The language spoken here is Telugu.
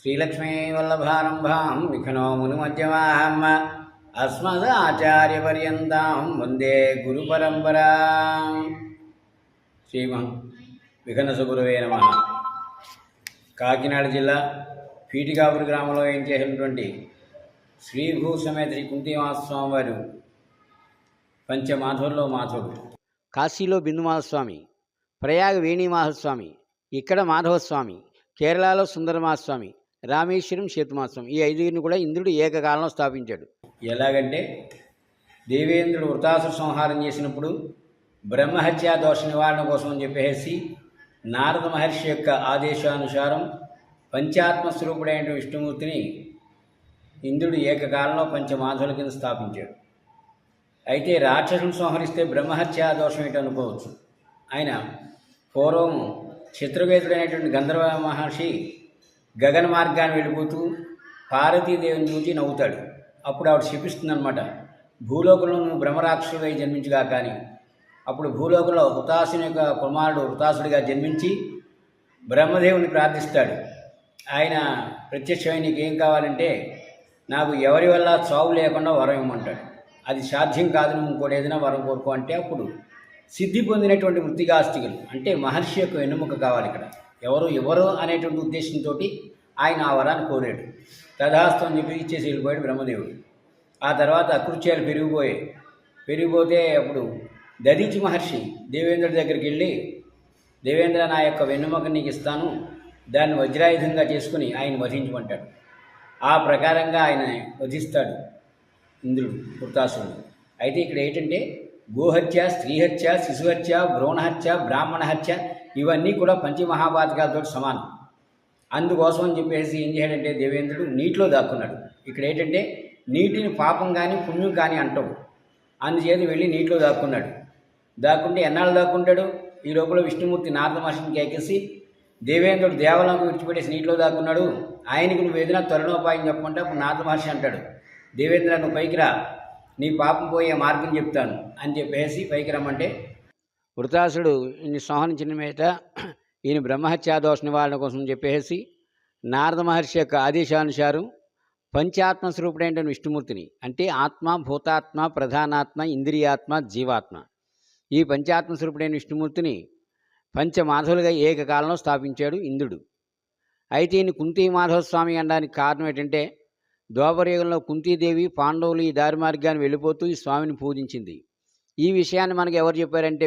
శ్రీలక్ష్మీ విఘ్నో మునుమధ్యమాహం అస్మద్ ఆచార్యపర్యంతం వందే గురు పరంపరా శ్రీమ విఘ్నస నమ కాకినాడ జిల్లా పీటికాపురి గ్రామంలో ఏం చేసినటువంటి శ్రీభూ సమేత శ్రీ కుంతిమాస్వామి వారు పంచమాధవుల్లో మాధవుడు కాశీలో బిందుమాధస్వామి ప్రయాగ వేణిమాధస్వామి ఇక్కడ మాధవస్వామి కేరళలో సుందరమాస్వామి రామేశ్వరం సేతుమాధస్వామి ఈ ఐదుగురిని కూడా ఇంద్రుడు ఏకకాలంలో స్థాపించాడు. ఎలాగంటే దేవేంద్రుడు వృతాసుర సంహారం చేసినప్పుడు బ్రహ్మహత్యా దోష నివారణ కోసం అని చెప్పేసి నారద మహర్షి యొక్క ఆదేశానుసారం పంచాత్మ స్వరూపుడైన విష్ణుమూర్తిని ఇంద్రుడు ఏకకాలంలో పంచమాధుల కింద స్థాపించాడు. అయితే రాక్షసుని సంహరిస్తే బ్రహ్మహత్యా దోషం ఏంటి అనుకోవచ్చు. ఆయన పూర్వం చిత్రవేదుడైనటువంటి గంధర్వ మహర్షి గగన మార్గాన్ని వెళ్ళిపోతూ పార్వతీదేవిని చూసి నవ్వుతాడు. అప్పుడు ఆవిడ శపిస్తుందన్నమాట. భూలోకంలో నువ్వు బ్రహ్మరాక్షుడై జన్మించుగా కానీ. అప్పుడు భూలోకంలో హుతాసుని యొక్క కుమారుడు హుతాసుడిగా జన్మించి బ్రహ్మదేవుని ప్రార్థిస్తాడు. ఆయన ప్రత్యక్షమై ఏం కావాలంటే నాకు ఎవరి వల్ల చావు లేకుండా వరం ఇవ్వమంటాడు. అది సాధ్యం కాదు నువ్వు ఇంకోటి ఏదైనా వరం కోరుకో అంటే అప్పుడు సిద్ధి పొందినటువంటి వృత్తిగాస్తికులు అంటే మహర్షి యొక్క వెన్నుముక కావాలి ఇక్కడ. ఎవరు ఎవరు అనేటువంటి ఉద్దేశంతో ఆయన ఆ వరాన్ని కోరాడు. తదాస్తు అని చెప్పి ఇచ్చేసి వెళ్ళిపోయాడు బ్రహ్మదేవుడు. ఆ తర్వాత అకృత్యాలు పెరిగిపోయాయి. పెరిగిపోతే అప్పుడు దదీచి మహర్షి దేవేంద్రుడి దగ్గరికి వెళ్ళి దేవేంద్ర నా యొక్క వెన్నుముక నీకు ఇస్తాను. దాన్ని వజ్రాయుధంగా చేసుకుని ఆయన వధించమంటాడు. ఆ ప్రకారంగా ఆయన వధిస్తాడు ఇంద్రుడు వృతాసురుడు అయితే ఇక్కడ ఏంటంటే గోహత్య స్త్రీహత్య శిశుహత్య భ్రూణహత్య బ్రాహ్మణ హత్య ఇవన్నీ కూడా పంచమహాపాతకాలతో సమానం. అందుకోసం అని చెప్పేసి ఏం చేయడంటే దేవేంద్రుడు నీటిలో దాక్కున్నాడు. ఇక్కడ ఏంటంటే నీటిని పాపం కానీ పుణ్యం కానీ అంటావు. అందుచేత వెళ్ళి నీటిలో దాక్కున్నాడు. దాక్కుంటే ఎన్నాళ్ళు దాక్కుంటాడు? ఈ లోపల విష్ణుమూర్తి నారద మహర్షిని కేకేసి దేవేంద్రుడు దేవాలయంకు విడిచిపెట్టేసి నీటిలో దాక్కున్నాడు. ఆయనకు నువ్వు ఏదైనా తరుణోపాయం చెప్పుకుంటే అప్పుడు నారద మహర్షి అంటాడు. దేవేంద్ర నువ్వు పైకి రా. నీ పాపం పోయే మార్గం చెప్తాను. అని చెప్పేసి పైకి రమ్మంటే వృతాసుడు ఈయన సంహరించిన మీద ఈయన బ్రహ్మహత్యాదోష నివారణ కోసం చెప్పేసి నారద మహర్షి యొక్క ఆదేశానుసారం పంచాత్మ స్వరూపుడైన విష్ణుమూర్తిని అంటే ఆత్మ భూతాత్మ ప్రధానాత్మ ఇంద్రియాత్మ జీవాత్మ ఈ పంచాత్మ స్వరూపుడైన విష్ణుమూర్తిని పంచమాధవులుగా ఏకకాలంలో స్థాపించాడు ఇంద్రుడు. అయితే ఈయన కుంతీ మాధవస్వామి అనడానికి కారణం ఏంటంటే ద్వాపరయుగంలో కుంతీదేవి పాండవులు ఈ దారి మార్గాన్ని వెళ్ళిపోతూ ఈ స్వామిని పూజించింది. ఈ విషయాన్ని మనకు ఎవరు చెప్పారంటే